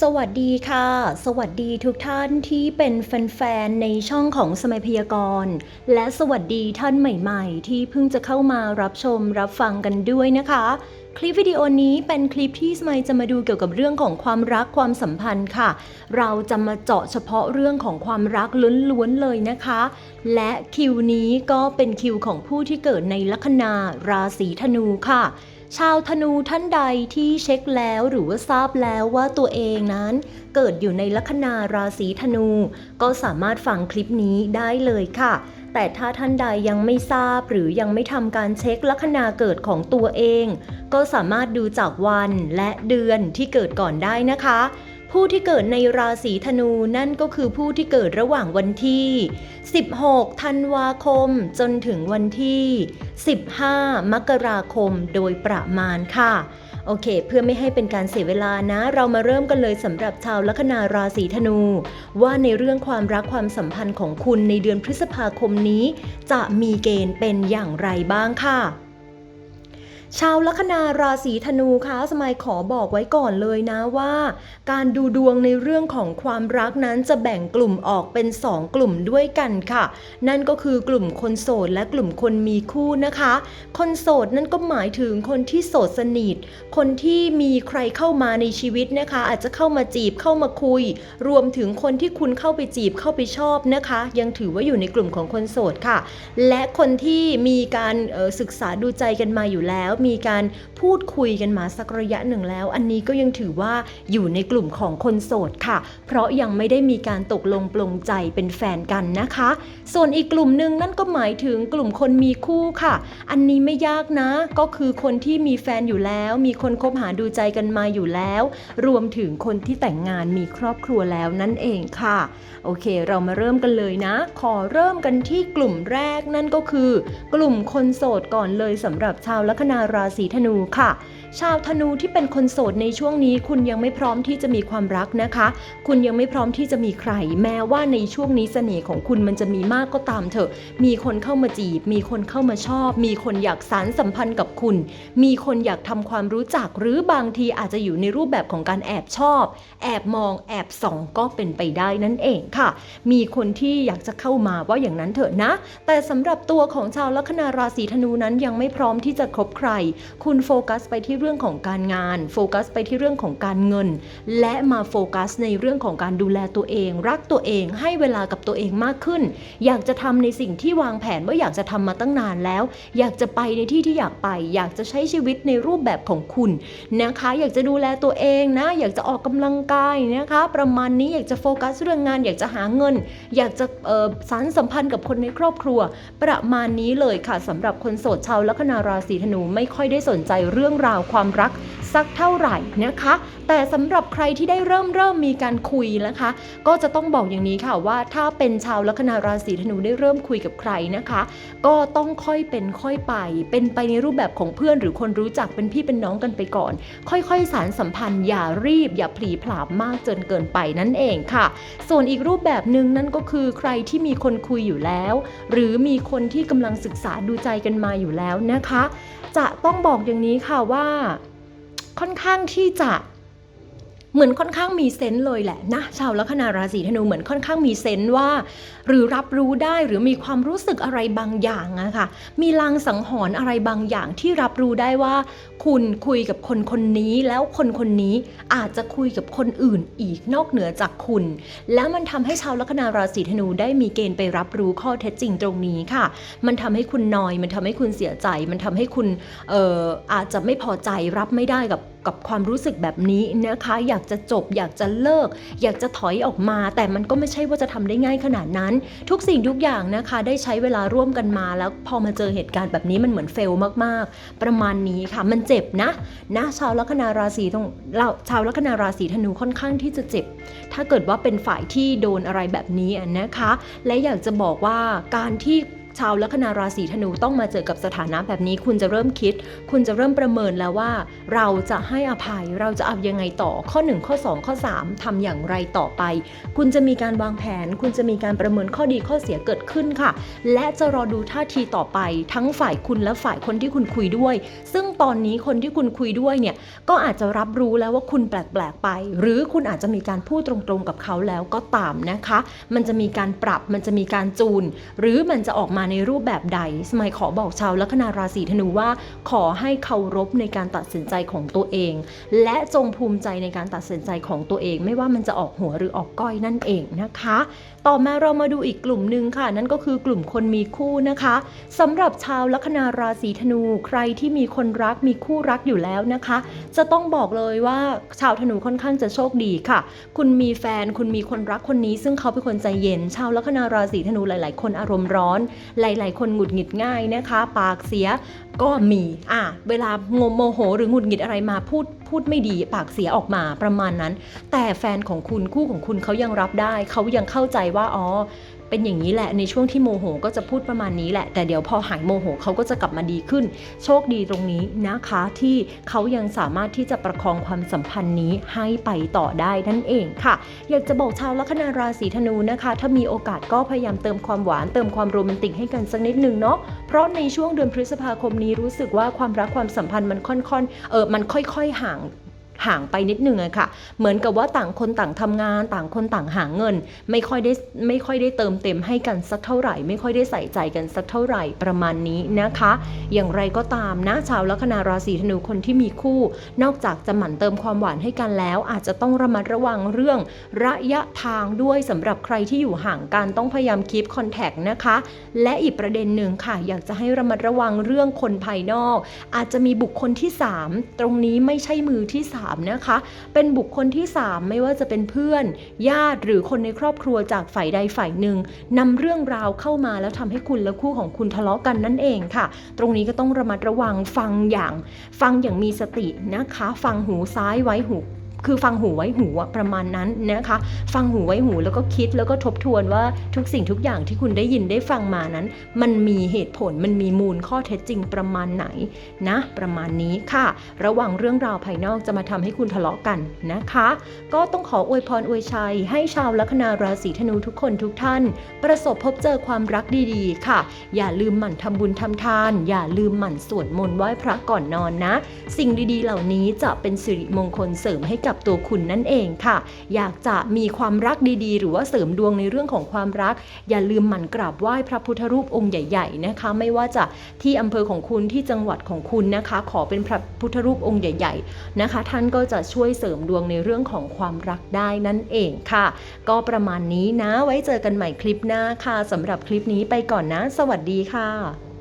สวัสดีค่ะ สวัสดีทุกท่านที่เป็นแฟนๆ ในช่องของสมัยพยากรณ์ และสวัสดีท่านใหม่ๆ ที่เพิ่งจะเข้ามารับชมรับฟังกันด้วยนะคะ คลิปวิดีโอนี้เป็นคลิปที่สมัยจะมาดูเกี่ยวกับเรื่องของความรักความสัมพันธ์ค่ะ เราจะมาเจาะเฉพาะเรื่องของความรักล้วนๆเลยนะคะ และคิวนี้ก็เป็นคิวของผู้ที่เกิดในลัคนาราศีธนูค่ะ ชาวธนูท่านใดที่เช็คแล้วหรือว่าทราบแล้วว่าตัวเองนั้น เกิดอยู่ในลัคนาราศีธนู ก็สามารถฟังคลิปนี้ได้เลยค่ะ แต่ถ้าท่านใดยังไม่ทราบหรือยังไม่ทำการเช็คลัคนาเกิดของตัวเอง ก็สามารถดูจากวันและเดือนที่เกิดก่อนได้นะคะ ผู้ที่เกิดในราศีธนูนั่นก็คือผู้ที่เกิดระหว่างวันที่ 16 ธันวาคมจนถึงวันที่ 15 มกราคมโดยประมาณค่ะโอเค เพื่อไม่ให้เป็นการเสียเวลานะ เรามาเริ่มกันเลยสำหรับชาวลัคนาราศีธนู ว่าในเรื่องความรักความสัมพันธ์ของคุณในเดือนพฤษภาคมนี้ จะมีเกณฑ์เป็นอย่างไรบ้างค่ะ ชาวลัคนาราศีธนูคะสมัยขอบอกไว้ก่อนเลยนะว่า การดูดวงในเรื่องของความรักนั้นจะแบ่งกลุ่มออกเป็น 2 กลุ่มด้วยกันค่ะ นั่นก็คือกลุ่มคนโสดและกลุ่มคนมีคู่นะคะ คนโสดนั่นก็หมายถึงคนที่โสดสนิท คนที่มีใครเข้ามาในชีวิตนะคะ อาจจะเข้ามาจีบเข้ามาคุย รวมถึงคนที่คุณเข้าไปจีบเข้าไปชอบนะคะ ยังถือว่าอยู่ในกลุ่มของคนโสดค่ะ และคนที่มีการออศึกษาดูใจกันมาอยู่แล้วมีการพูดคุยกันมาสักระยะหนึ่งแล้ว อันนี้ก็ยังถือว่าอยู่ในกลุ่มของคนโสดค่ะ เพราะยังไม่ได้มีการตกลงปลงใจเป็นแฟนกันนะคะ ส่วนอีกกลุ่มหนึ่งนั่นก็หมายถึงกลุ่มคนมีคู่ค่ะ อันนี้ไม่ยากนะ ก็คือคนที่มีแฟนอยู่แล้ว มีคนคบหาดูใจกันมาอยู่แล้ว รวมถึงคนที่แต่งงานมีครอบครัวแล้วนั่นเองค่ะ โอเค เรามาเริ่มกันเลยนะ ขอเริ่มกันที่กลุ่มแรกนั่นก็คือ กลุ่มคนโสดก่อนเลยสำหรับชาวลัคนาราศีธนูค่ะ ชาวธนูที่เป็นคนโสดในช่วงนี้ คุณยังไม่พร้อมที่จะมีความรักนะคะ คุณยังไม่พร้อมที่จะมีใคร แม้ว่าในช่วงนี้เสน่ห์ของคุณมันจะมีมากก็ตามเถอะ มีคนเข้ามาจีบ มีคนเข้ามาชอบ มีคนอยากสารสัมพันธ์กับคุณ มีคนอยากทำความรู้จัก หรือบางทีอาจจะอยู่ในรูปแบบของการแอบชอบ แอบมอง แอบส่องก็เป็นไปได้นั่นเองค่ะ มีคนที่อยากจะเข้ามาว่าอย่างนั้นเถอะนะ แต่สำหรับตัวของชาวลัคนาราศีธนูนั้นยังไม่พร้อมที่จะคบใคร คุณโฟกัสไปที่เรื่องของการงาน โฟกัสไปที่เรื่องของการเงิน และมาโฟกัสในเรื่องของการดูแลตัวเอง รักตัวเองให้เวลากับตัวเองมากขึ้น อยากจะทำในสิ่งที่วางแผนว่าอยากจะทำมาตั้งนานแล้ว อยากจะไปในที่ที่อยากไป อยากจะใช้ชีวิตในรูปแบบของคุณนะคะ อยากจะดูแลตัวเองนะ อยากจะออกกำลังกายนะคะ ประมาณนี้อยากจะโฟกัสเรื่องงาน อยากจะหาเงิน อยากจะเอ่อสารสัมพันธ์กับคนในครอบครัว ประมาณนี้เลยค่ะสำหรับคนโสดชาวลัคนาราศีธนูไม่ค่อยได้สนใจเรื่องราวความรักสักเท่าไหร่นะคะ แต่สำหรับใครที่ได้เริ่มเริ่มมีการคุยนะคะ ก็จะต้องบอกอย่างนี้ค่ะว่าถ้าเป็นชาวลัคนาราศีธนูได้เริ่มคุยกับใครนะคะ ก็ต้องค่อยเป็นค่อยไป เป็นไปในรูปแบบของเพื่อนหรือคนรู้จักเป็นพี่เป็นน้องกันไปก่อน ค่อยๆ สารสัมพันธ์อย่ารีบ อย่าผลีผลามมากจนเกินไปนั่นเองค่ะ ส่วนอีกรูปแบบหนึ่งนั่นก็คือใครที่มีคนคุยอยู่แล้ว หรือมีคนที่กำลังศึกษาดูใจกันมาอยู่แล้วนะคะ จะ ต้องบอกอย่างนี้ค่ะว่า ค่อนข้างที่จะ เหมือนค่อนข้างมีเซนส์เลยแหละนะชาวลัคนาราศีธนูเหมือนค่อนข้างมีเซนส์ว่า หรือรับรู้ได้หรือมีความรู้สึกอะไรบางอย่างอะค่ะ มีลางสังหรณ์อะไรบางอย่างที่รับรู้ได้ว่า คุณคุยกับคนคนนี้แล้วคนคนนี้อาจจะคุยกับคนอื่นอีกนอกเหนือจากคุณ แล้วมันทำให้ชาวลัคนาราศีธนูได้มีเกณฑ์ไปรับรู้ข้อเท็จจริงตรงนี้ค่ะ มันทำให้คุณนอย มันทำให้คุณเสียใจ มันทำให้คุณเอออาจจะไม่พอใจรับไม่ได้กับ กับความรู้สึกแบบนี้นะคะ อยากจะจบ อยากจะเลิก อยากจะถอยออกมา แต่มันก็ไม่ใช่ว่าจะทำได้ง่ายขนาดนั้น ทุกสิ่งทุกอย่างนะคะ ได้ใช้เวลาร่วมกันมา แล้วพอมาเจอเหตุการณ์แบบนี้มันเหมือนเฟลมากๆ ประมาณนี้ค่ะ มันเจ็บนะ นะชาวลัคนาราศีตรงเราชาวลัคนาราศีธนูค่อนข้างที่จะเจ็บ ถ้าเกิดว่าเป็นฝ่ายที่โดนอะไรแบบนี้นะคะ และอยากจะบอกว่าการที่ ชาวลัคนาราศีธนูต้องมาเจอกับสถานะแบบนี้ คุณจะเริ่มคิด คุณจะเริ่มประเมินแล้วว่า เราจะให้อภัยเราจะเอายังไงต่อข้อ 1 ข้อ 2 ข้อ 3ทำอย่างไรต่อไป คุณจะมีการวางแผน คุณจะมีการประเมินข้อดีข้อเสียเกิดขึ้นค่ะ และจะรอดูท่าทีต่อไป ทั้งฝ่ายคุณและฝ่ายคนที่คุณคุยด้วย ซึ่งตอนนี้คนที่คุณคุยด้วยเนี่ยก็อาจจะรับรู้แล้วว่าคุณแปลกๆไป หรือคุณอาจจะมีการพูดตรงๆกับเขาแล้วก็ตามนะคะ มันจะมีการปรับมันจะมีการจูน หรือมันจะออกมาในรูปแบบใด สมัยขอบอกชาวลัคนาราศีธนูว่า ขอให้เคารพในการตัดสินใจของตัวเอง และจงภูมิใจในการตัดสินใจของตัวเอง ไม่ว่ามันจะออกหัวหรือออกก้อยนั่นเองนะคะ ต่อมาเรามาดูอีกกลุ่มหนึ่งค่ะ นั่นก็คือกลุ่มคนมีคู่นะคะสำหรับชาวลัคนาราศีธนู ใครที่มีคนรักมีคู่รักอยู่แล้วนะคะ จะต้องบอกเลยว่าชาวธนูค่อนข้างจะโชคดีค่ะ คุณมีแฟนคุณมีคนรักคนนี้ ซึ่งเขาเป็นคนใจเย็น ชาวลัคนาราศีธนูหลาย ๆ คนอารมณ์ร้อนหลาย ๆ คนหงุดหงิดง่ายนะคะ ปากเสียก็มีอะเวลางมโมโห หรือหงุดหงิดอะไรมาพูดพูดไม่ดีปากเสียออกมาประมาณนั้น แต่แฟนของคุณคู่ของคุณเขายังรับได้ เขายังเข้าใจว่าอ๋อ เป็นอย่างนี้แหละในช่วงที่โมโหก็จะพูดประมาณนี้แหละ แต่เดี๋ยวพอหายโมโหเขาก็จะกลับมาดีขึ้น โชคดีตรงนี้นะคะที่เขายังสามารถที่จะประคองความสัมพันธ์นี้ให้ไปต่อได้นั่นเองค่ะ อยากจะบอกชาวลัคนาราศีธนูนะคะ ถ้ามีโอกาสก็พยายามเติมความหวานเติมความโรแมนติกให้กันสักนิดนึงเนาะเพราะในช่วงเดือนพฤษภาคมนี้รู้สึกว่าความรักความสัมพันธ์มันค่อนๆเออมันค่อยๆห่าง ห่างไปนิดนึงอะค่ะ เหมือนกับว่าต่างคนต่างทำงาน ต่างคนต่างหาเงิน ไม่ค่อยได้ไม่ค่อยได้เติมเต็มให้กันสักเท่าไหร่ ไม่ค่อยได้ใส่ใจกันสักเท่าไหร่ประมาณนี้นะคะ อย่างไรก็ตามนะชาวลัคนาราศีธนูคนที่มีคู่ นอกจากจะหมั่นเติมความหวานให้กันแล้ว อาจจะต้องระมัดระวังเรื่องระยะทางด้วยสำหรับใครที่อยู่ห่างกันต้องพยายามคีปคอนแทคนะคะ และอีกประเด็นหนึ่งค่ะ อยากจะให้ระมัดระวังเรื่องคนภายนอก อาจจะมีบุคคลที่ 3 ตรงนี้ไม่ใช่มือที่ 3นะคะ เป็นบุคคลที่ 3 ไม่ว่าจะเป็นเพื่อน ญาติหรือคนในครอบครัวจากฝ่ายใดฝ่ายหนึ่งนำเรื่องราวเข้ามาแล้วทำให้คุณและคู่ของคุณทะเลาะกันนั่นเองค่ะ ตรงนี้ก็ต้องระมัดระวังฟังอย่าง ฟังอย่างมีสตินะคะ ฟังหูซ้ายไว้หู คือฟังหูไว้หูประมาณนั้นนะคะ ฟังหูไว้หูแล้วก็คิดแล้วก็ทบทวนว่าทุกสิ่งทุกอย่างที่คุณได้ยินได้ฟังมานั้น มันมีเหตุผลมันมีมูลข้อเท็จจริงประมาณไหนนะ ประมาณนี้ค่ะ ระหว่างเรื่องราวภายนอกจะมาทำให้คุณทะเลาะกันนะคะ ก็ต้องขออวยพรอวยชัย ให้ชาวลัคนาราศีธนูทุกคนทุกท่าน ประสบพบเจอความรักดีๆ ค่ะ อย่าลืมหมั่นทำบุญทำทาน อย่าลืมหมั่นสวดมนต์ไหว้พระก่อนนอนนะ สิ่งดีๆ เหล่านี้จะเป็นสิริมงคลเสริมให้กับกับตัวคุณนั่นเองค่ะ อยากจะมีความรักดีๆ หรือว่าเสริมดวงในเรื่องของความรัก อย่าลืมหมั่นกราบไหว้พระพุทธรูปองค์ใหญ่ๆนะคะ ไม่ว่าจะที่อำเภอของคุณที่จังหวัดของคุณนะคะ ขอเป็นพระพุทธรูปองค์ใหญ่ๆนะคะ ท่านก็จะช่วยเสริมดวงในเรื่องของความรักได้นั่นเองค่ะ ก็ประมาณนี้นะไว้เจอกันใหม่คลิปหน้าค่ะสำหรับคลิปนี้ไปก่อนนะ สวัสดีค่ะ